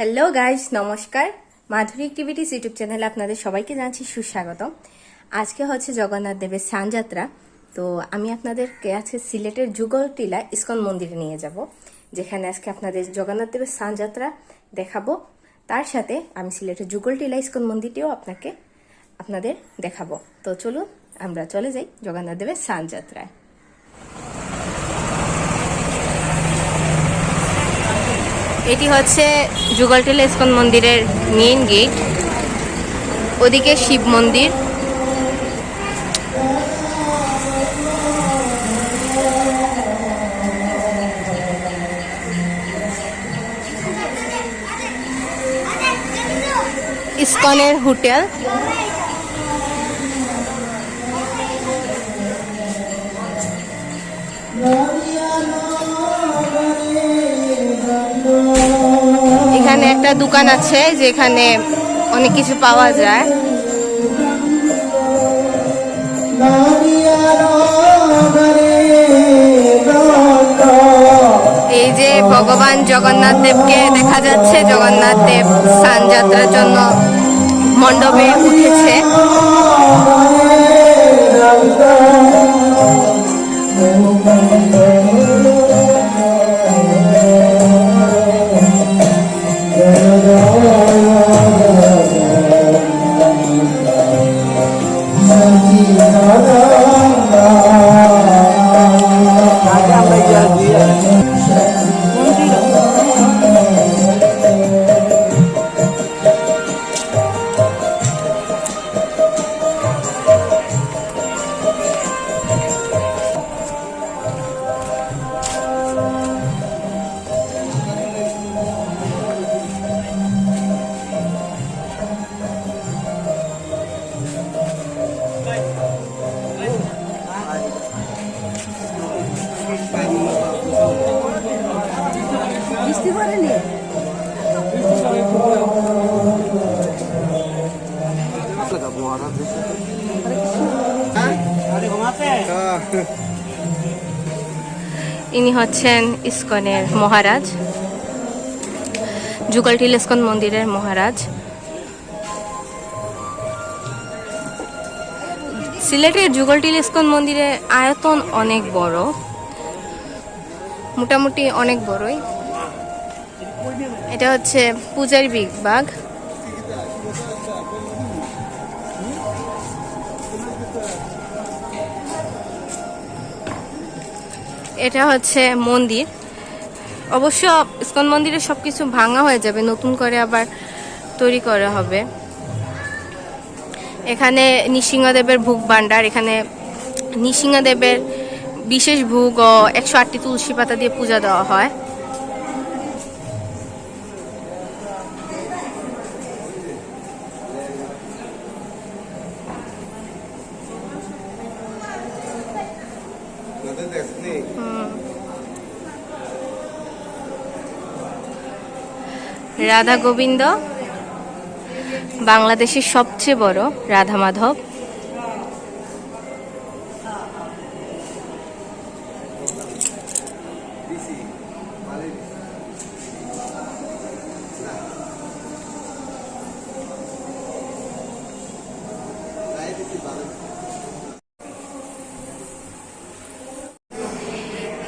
Hello guys নমস্কার। মাধুরী activities YouTube চ্যানেলে আপনাদের সবাইকে জানাচ্ছি সুস্বাগত আজকে হচ্ছে জগন্নাথ দেবের সানযাত্রা। তো আমি আপনাদেরকে আজকে সিলেটের যুগল টিলা ইস্কন মন্দিরে নিয়ে যাব, যেখানে আজকে আপনাদের জগন্নাথ দেবের সানযাত্রা দেখাবো। তার সাথে আমি সিলেটের যুগল টিলা ইস্কন মন্দিরটিও আপনাকে, আপনাদের দেখাবো। তো চলুন, আমরা চলে যাই জগন্নাথ দেবের সানযাত্রায়। এটি হচ্ছে যুগলটিলা ইস্কন মন্দিরের মেইন গেট ওদিকে শিব মন্দির। ইস্কনের হোটেল। একটা দোকান আছে যেখানে অনেক কিছু পাওয়া যায়। এই যে ভগবান জগন্নাথ দেবকে দেখা যাচ্ছে, জগন্নাথ দেব স্নান যাত্রার জন্য মণ্ডপে উঠেছে। হচ্ছেন ইস্কনের মহারাজ, যুগলটিল ইস্কন মন্দিরের মহারাজ। সিলেটের যুগলটিল ইস্কন মন্দিরের আয়তন অনেক বড়, মোটামুটি অনেক বড়ই। এটা হচ্ছে পূজারি বিভাগ এটা হচ্ছে মন্দির। অবশ্য ইস্কন মন্দিরে সব কিছু ভাঙা হয়ে যাবে, নতুন করে আবার তৈরি করা হবে। এখানে নৃসিংহদেবের ভোগ ভান্ডার এখানে নৃসিংহদেবের বিশেষ ভোগ ও একশো আটটি তুলসী পাতা দিয়ে পূজা দেওয়া হয়। রাধা গোবিন্দ বাংলাদেশের সবচেয়ে বড় রাধা মাধব।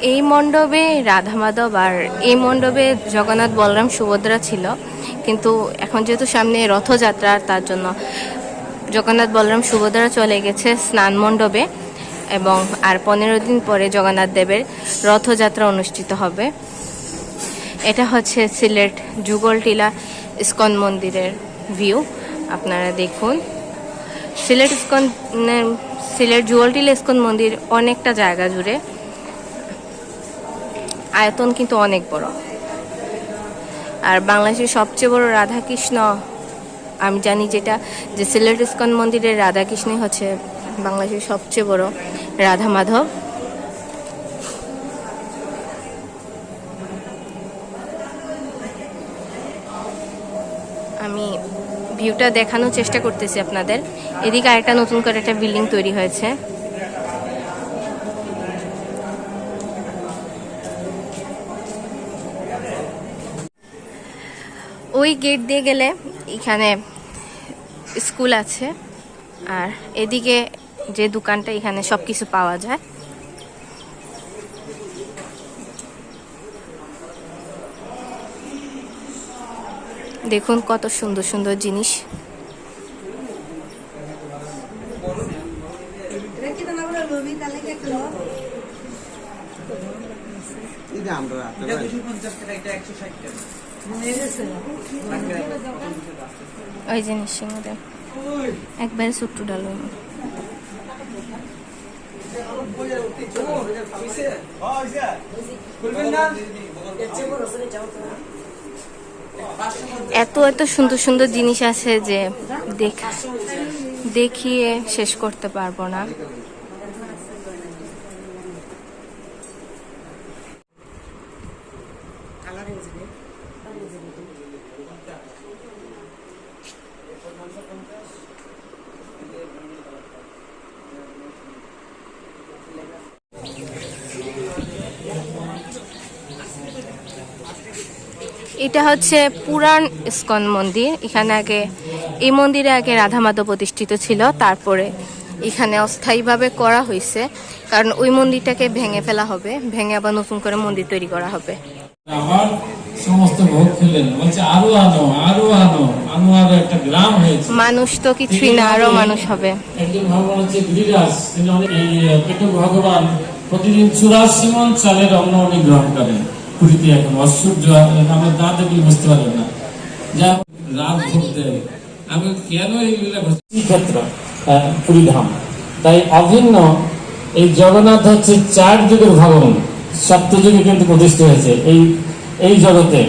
এই মণ্ডপে রাধা মাধব আর এই মণ্ডপে জগন্নাথ বলরাম সুভদ্রা ছিল। কিন্তু এখন যেহেতু সামনে রথযাত্রা তার জন্য জগন্নাথ বলরাম সুভদ্রা চলে গেছে স্নান মণ্ডপে এবং আর পনেরো দিন পরে জগন্নাথ দেবের রথযাত্রা অনুষ্ঠিত হবে। এটা হচ্ছে সিলেট যুগলটিলা ইস্কন মন্দিরের ভিউ আপনারা দেখুন, সিলেট ইস্কন, সিলেট যুগলটিলা ইস্কন মন্দির অনেকটা জায়গা জুড়ে। আয়তন কিন্তু অনেক বড়। আর বাংলাদেশের সবচেয়ে বড় রাধাকৃষ্ণ, আমি জানি যেটা, যে সিলেট ইস্কন মন্দিরের রাধাকৃষ্ণই হচ্ছে বাংলাদেশের সবচেয়ে বড় রাধা মাধব। আমি ভিউটা দেখানোর চেষ্টা করতেছি আপনাদের। এদিকে আরেকটা নতুন করে একটা বিল্ডিং তৈরি হয়েছে। ওই গেট দিয়ে গেলে এখানে স্কুল আছে। আর এদিকে যে দোকানটা এখানে সব কিছু পাওয়া যায়। দেখুন কত সুন্দর সুন্দর জিনিস। আমরা ওই জিনিস মধ্যে একবারে ছোট্ট ডাল এত এত সুন্দর সুন্দর জিনিস আছে যে দেখ দেখিয়ে শেষ করতে পারব না। এটা হচ্ছে পুরাণ ইস্কন মন্দির এখানে আগে এই মন্দিরে আগে রাধা মাধব প্রতিষ্ঠিত ছিল তারপরে এখানে অস্থায়ীভাবে করা হয়েছে কারণ ওই মন্দিরটাকে ভেঙে ফেলা হবে ভেঙে আবার নতুন করে মন্দির তৈরি করা হবে সমস্ত ভোগ খেলেন বলছে আরও আনো আরও আনো আনো আরও একটা গ্রাম হয়েছে মানুষ তো কিছুই না আরও মানুষ হবে একজন ভগবান হচ্ছে গিরিরাজ তিনি অনেক- ভগবান প্রতিদিন চুরাশি মন চালের অন্ন উনি গ্রহণ করেন পুরীতে এখন অসূর্য আমরা না দেখলে বুঝতে পারবেন না। যা রাত ভোগ আমি কেন এইগুলা আহ, পুরীধাম। তাই অভিন্ন এই জগন্নাথ হচ্ছে চার যুগের ভগবান। সপ্তযুগে কিন্তু প্রতিষ্ঠিত হয়েছে এই এই জগতে।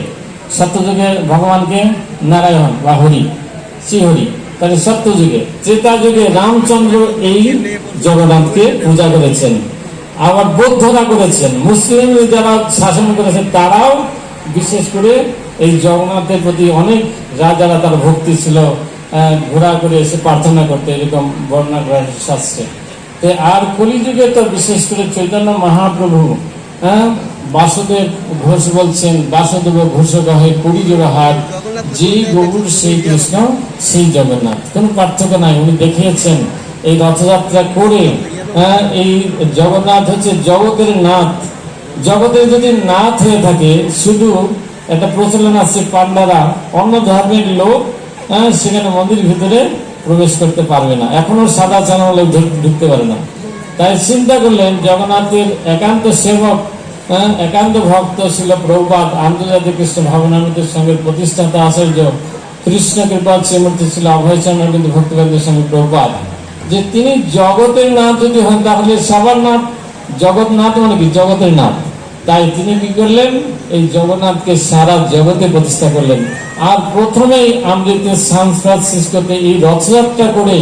সত্যযুগে ভগবানকে নারায়ণ বা হরি শ্রীহরি। তাহলে সত্যযুগে ত্রেতা যুগে রামচন্দ্র এই জগন্নাথকে পূজা করেছেন। আবার বৌদ্ধরা করেছেন মুসলিম যারা শাসন করেছেন তারাও বিশেষ করে এই জগন্নাথের প্রতি অনেক রাজারা তার ভক্তি ছিল ঘোরা করে এসে প্রার্থনা করতে, এরকম বর্ণনা করা শাস্ত্রে। আর কলিযুগে তো বিশেষ করে চৈতন্য মহাপ্রভু হ্যাঁ বাসুদেব ঘোষ বলছেন, বাসুদেব ঘোষ কহে কুড়ি জোড়া হাত যেই গৌর, সেই কৃষ্ণ, সেই জগন্নাথ। কোনো পার্থক্য নাই, উনি দেখিয়েছেন। এই রথযাত্রা করে হ্যাঁ, এই জগন্নাথ হচ্ছে জগতের নাথ। জগতের যদি নাথ হয়ে থাকে শুধু একটা প্রচলন আছে পান্ডারা অন্য ধর্মের লোক হ্যাঁ, সেখানে মন্দির ভিতরে প্রবেশ করতে পারবে না। এখনও সাদা চানা লোক ঢুকতে পারে না। তাই চিন্তা করলেন জগন্নাথের একান্ত সেবক হ্যাঁ, একান্ত ভক্ত ছিল প্রভুপাত আন্তর্জাতিক কৃষ্ণ ভাবনামৃতের সঙ্গে প্রতিষ্ঠাতা আচার্য। কৃষ্ণ কৃপা শ্রীমূর্তি ছিল অভয়চন্দ্র কিন্তু ভক্তিবাদের সঙ্গে প্রভুপাত যে তিনি জগতের নাথ যদি হন তাহলে সবার নাথ জগৎনাথ মানে কি? জগতের নাথ। তাই তিনি কি করলেন? এই জগন্নাথকে সারা জগতে প্রতিষ্ঠা করলেন। আর প্রথমেই আমৃতের সান ফ্রান্সিসকোতে এই রথযাত্রা করে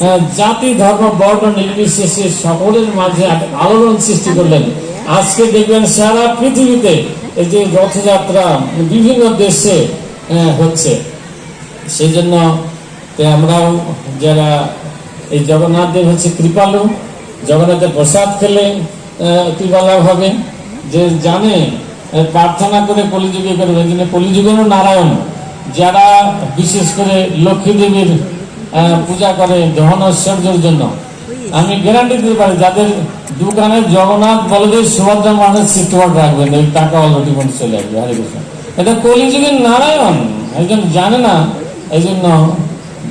আহ, জাতি ধর্ম বর্ণ নির্বিশেষে সকলের মাঝে আলোড়ন সৃষ্টি করলেন। আজকে দেখবেন সারা পৃথিবীতে এই যে রথযাত্রা বিভিন্ন দেশে আহ, হচ্ছে। সেই জন্য আমরাও যারা এই জগন্নাথ দেব হচ্ছে কৃপালু। জগন্নাথের প্রসাদ খেলে আহ, কৃপালাভ হবে। যে জানে প্রার্থনা করে কলিযুগে করবে এই জন্য কলিযুগেরও নারায়ণ। যারা বিশেষ করে লক্ষ্মী দেবীর পূজা করে দহন ঐশ্বর্যের জন্য। আমি গ্যারান্টি দিতে পারি যাদের দোকানে জগন্নাথ বলদেব সুভদ্রা মহারাজ সিটওয়ার্ড রাখবেন ওই টাকা অলরেডি মনে চলে আসবে। হরে কৃষ্ণ। এটা কলিযুগের নারায়ণ একজন জানে না এই জন্য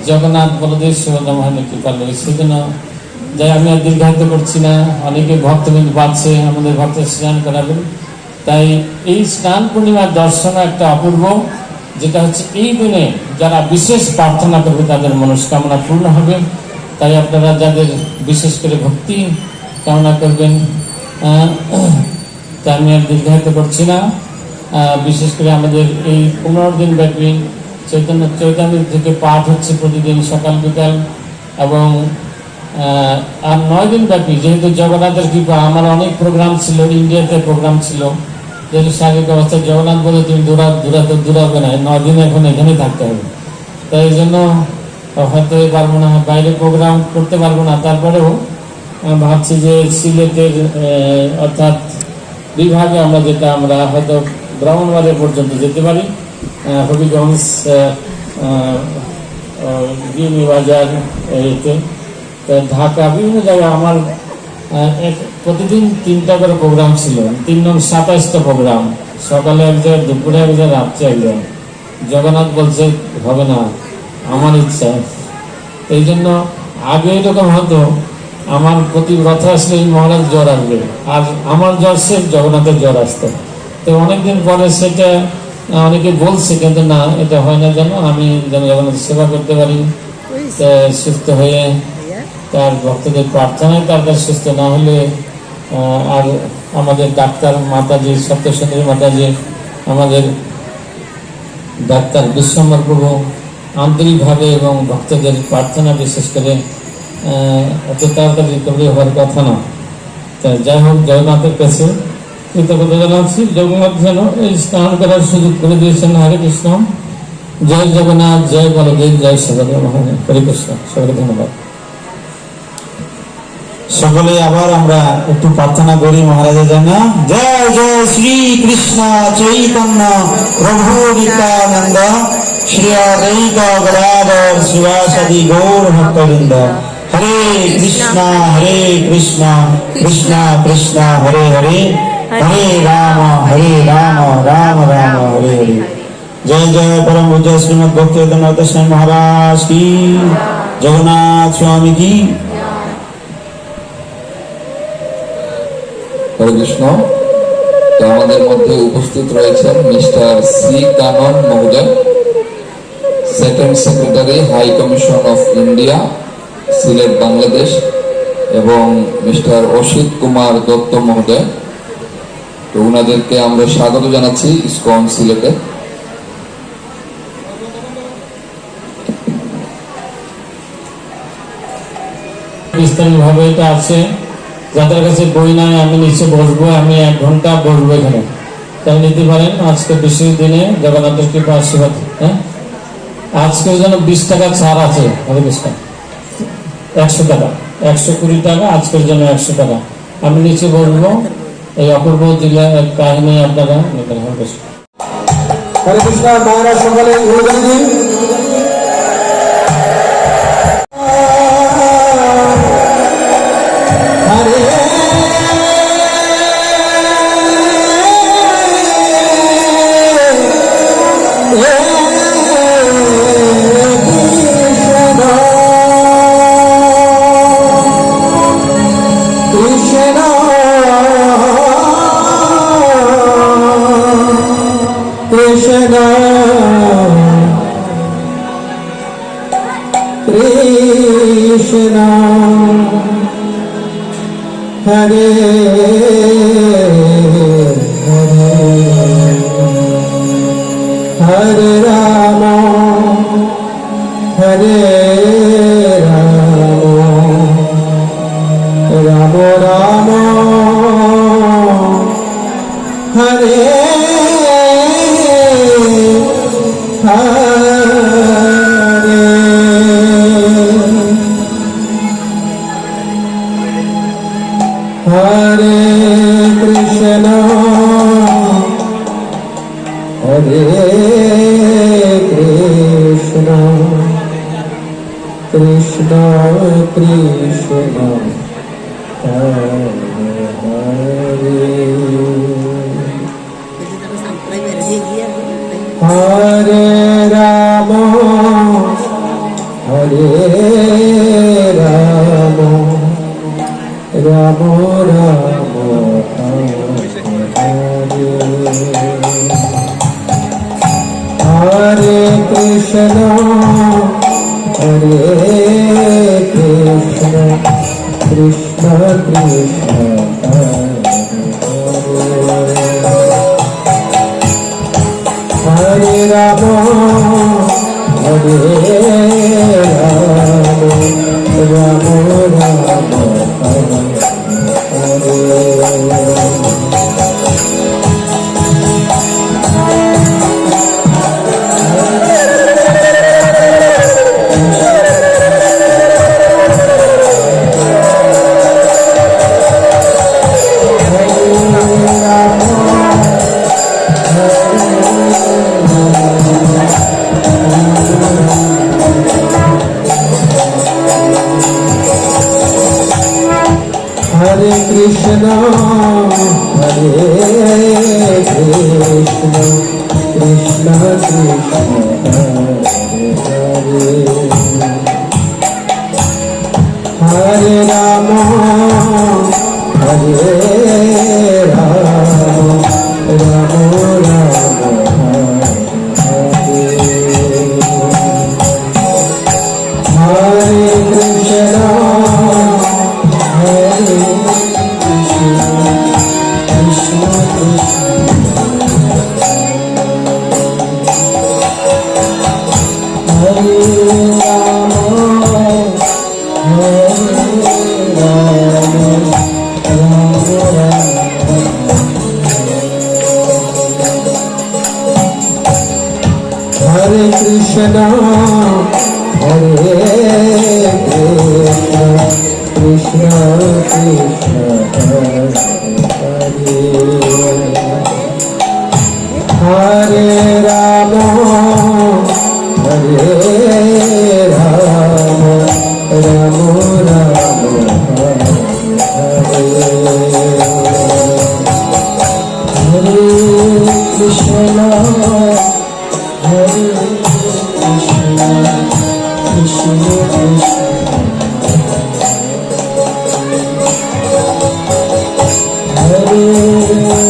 জগন্নাথ বলদেব মহারাজ কৃপা লোক সেই জন্য যাই, আমি আর দীর্ঘায়িত করছি না। অনেকে ভক্তবৃন্দ পাচ্ছে, আমাদের ভক্ত স্নান করাবেন। তাই এই স্নান পূর্ণিমার দর্শন একটা অপূর্ব, যেটা হচ্ছে এই দিনে যারা বিশেষ প্রার্থনা করবে, তাদের মনস্কামনা পূর্ণ হবে। তাই আপনারা যাদের বিশেষ করে ভক্তি কামনা করবেন তা আমি আর দীর্ঘায়িত করছি না। বিশেষ করে আমাদের এই পনেরো দিন ব্যাপী চৈতন্য চৈতন্য থেকে পাঠ হচ্ছে প্রতিদিন সকাল বিকাল এবং আর নয় দিন ব্যাপী, যেহেতু জগন্নাথের কৃপা, আমার অনেক প্রোগ্রাম ছিল, ইন্ডিয়াতে প্রোগ্রাম ছিল। যেহেতু শারীরিক অবস্থায় জগন্নাথ বলে তুমি দূরা, দূরাতে দূরাবে না নয় দিন এখন এখানেই থাকতে হবে। তাই এই জন্য হয়তো পারব না, বাইরে প্রোগ্রাম করতে পারব না। তারপরেও ভাবছি যে সিলেটের অর্থাৎ বিভাগে আমরা যেটা আমরা হয়তো ব্রাহ্মণবাড়ি পর্যন্ত যেতে পারি। হবিগঞ্জ বিউনি বাজার এতে ঢাকা বিভিন্ন জায়গায় আমার প্রতিদিন তিনটা করে প্রোগ্রাম ছিল। তিন নং সাতাইশটা প্রোগ্রাম সকালে এক জায়গায় দুপুরে এক জায়গায় রাত্রে এক জায়গায় জগন্নাথ বলছে, হবে না, আমার ইচ্ছা। এই জন্য আগে এরকম হতো, আমার প্রতি রথ আসলে মহারাজ জ্বর আসবে। আর আমার জ্বর শেষ জগন্নাথের জ্বর আসতো। তো অনেকদিন পরে সেটা অনেকে বলছে কিন্তু না এটা হয় না যেন আমি যেন জগন্নাথের সেবা করতে পারি সুস্থ হয়ে তার ভক্তদের প্রার্থনায় তার কাছে সুস্থ না হলে আর আমাদের ডাক্তার মাতাজি সপ্তসুন্দরী মাতাজি আমাদের ডাক্তার বিশ্বম্বর প্রভু আন্তরিকভাবে এবং ভক্তদের প্রার্থনা বিশেষ করে অত তাড়াতাড়ি রিকভারি হওয়ার কথা না। তা যাই হোক জগন্নাথের কাছে কৃতজ্ঞতা জানাচ্ছি জগন্নাথ যেন এই স্নান করার সুযোগ করে দিয়েছেন হরে কৃষ্ণ। জয় জগন্নাথ, জয় বলদেব, জয় হরে কৃষ্ণ ধন্যবাদ। সকলে আবার আমরা একটু প্রার্থনা করি মহারাজের জন্য। জয় জয় শ্রী কৃষ্ণ চৈতন্য প্রভু নিত্যানন্দ। শ্রী অদ্বৈত গদাধর শিবাসাদি গৌর ভক্তবৃন্দ। হরে কৃষ্ণ হরে কৃষ্ণ কৃষ্ণ কৃষ্ণ, হরে হরে। রাম, হরে রাম রাম রাম হরে জয় জয় পরম জগন্নাথ স্বামী কি। আমাদের মধ্যে উপস্থিত রয়েছেন মিস্টার সি কানন মহোদয়, second secretary, high commission of India, Sylhet, Bangladesh, এবং মিস্টার অসিত কুমার দত্ত মহোদয় তো ওনাদেরকে আমরা স্বাগত জানাচ্ছি ইসকন সিলেটে। বিস্তারিতভাবে এটা আছে। যাদের কাছে বই নাই, আমি নিচে বসবো, আমি এক ঘণ্টা বসবো এখানে। নিতে পারেন, আজকে বিশেষ দিনে জগন্নাথের কৃপা আশীর্বাদ হ্যাঁ? আজকের জন্য বিশ টাকা ছাড় আছে হরে কৃষ্ণ একশো টাকা, একশো কুড়ি টাকা, আজকের জন্য একশো টাকা। আমি নিচে বসবো। এই অপূর্ব জেলার কাহিনী আপনারা নেবেন হরে কৃষ্ণ হরে কৃষ্ণ মহারাজ সকলে উলুগানি দিন হরে হরে হরে রাম হরে কৃষ্ণ। হরে হরে রাম হরে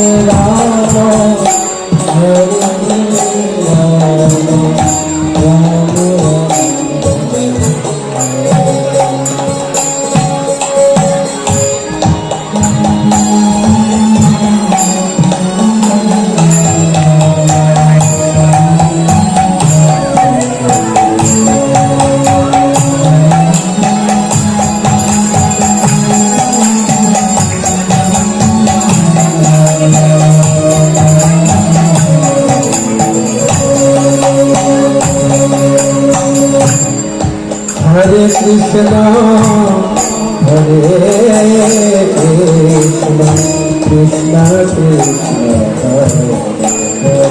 রাম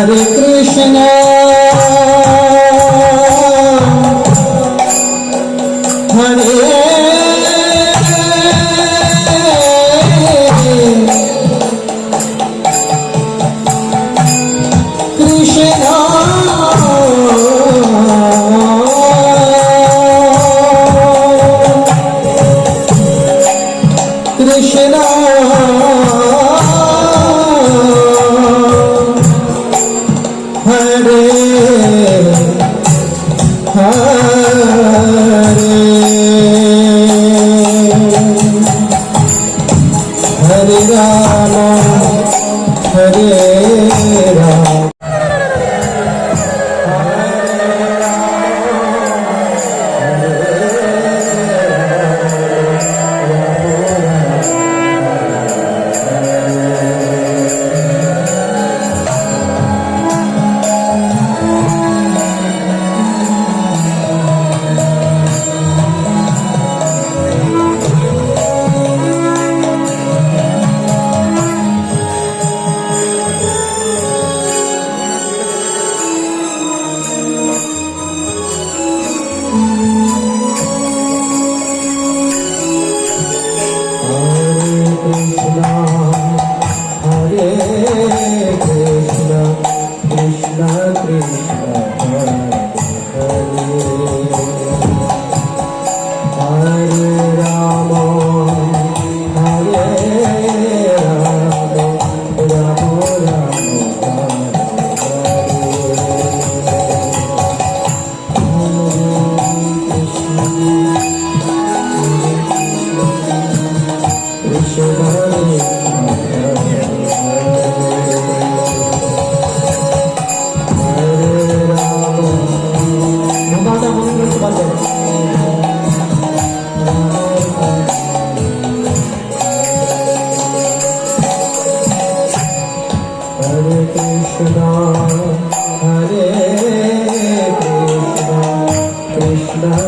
হরে কৃষ্ণ হরে nada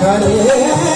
Hare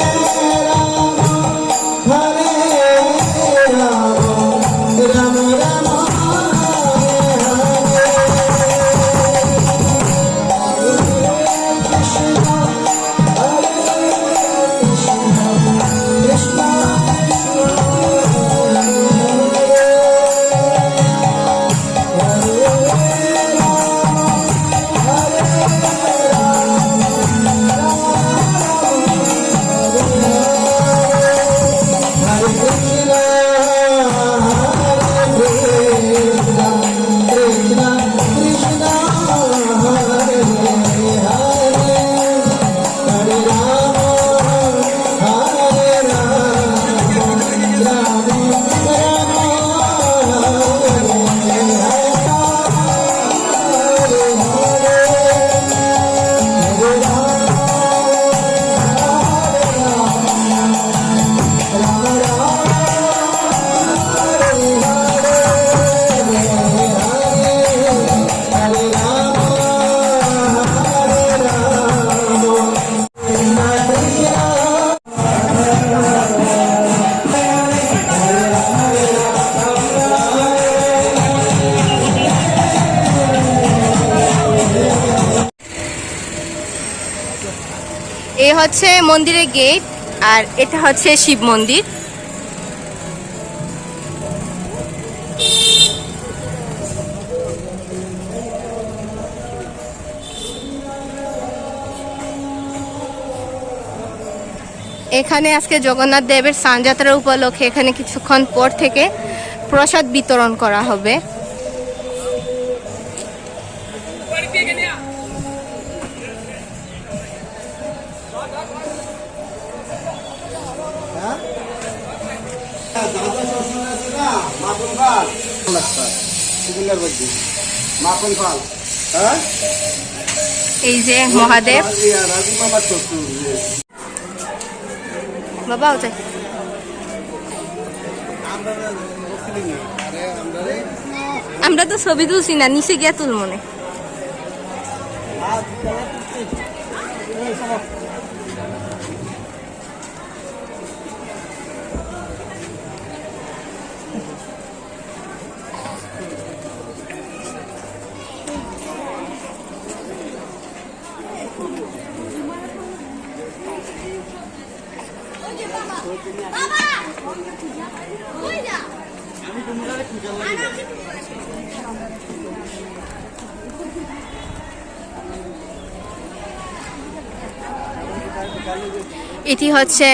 হচ্ছে মন্দিরের গেট আর এটা হচ্ছে শিব মন্দির। এখানে আজকে জগন্নাথ দেবের সানযাত্রা উপলক্ষে এখানে কিছুক্ষণ পর থেকে প্রসাদ বিতরণ করা হবে। মাখন ফাল হ্যাঁ? এই যে মহাদেব। শ্বশুর বাবা ওটাই আমরা তো ছবি তুলছি না নিচে গিয়া তুল এটি হচ্ছে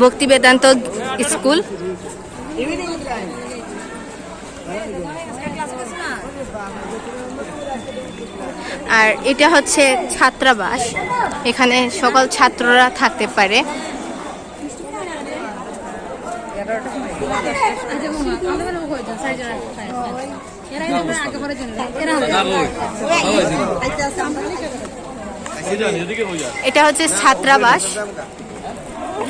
ভক্তি বেদান্ত স্কুল। আর এটা হচ্ছে ছাত্রাবাস। এখানে সকল ছাত্ররা থাকতে পারে। এটা হচ্ছে ছাত্রাবাস।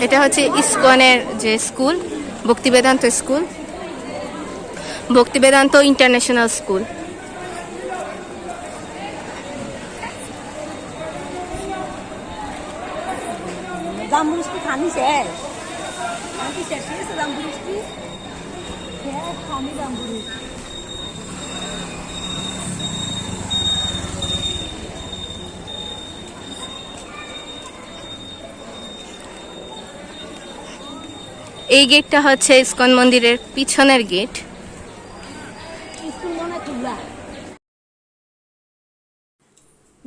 এটা হচ্ছে ইসকনের যে স্কুল ভক্তি বেদান্ত স্কুল। ভক্তি বেদান্ত ইন্টারন্যাশনাল স্কুল। খানি শেষ খানি শেষ জাম্বুরি এই গেটটা হচ্ছে ইস্কন মন্দিরের পিছনের গেট।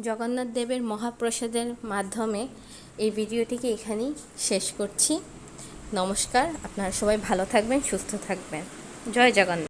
জগন্নাথ দেবের মহাপ্রসাদের মাধ্যমে এই ভিডিওটিকে এখানেই শেষ করছি। নমস্কার আপনারা সবাই ভালো থাকবেন সুস্থ থাকবেন। জয় জগন্নাথ।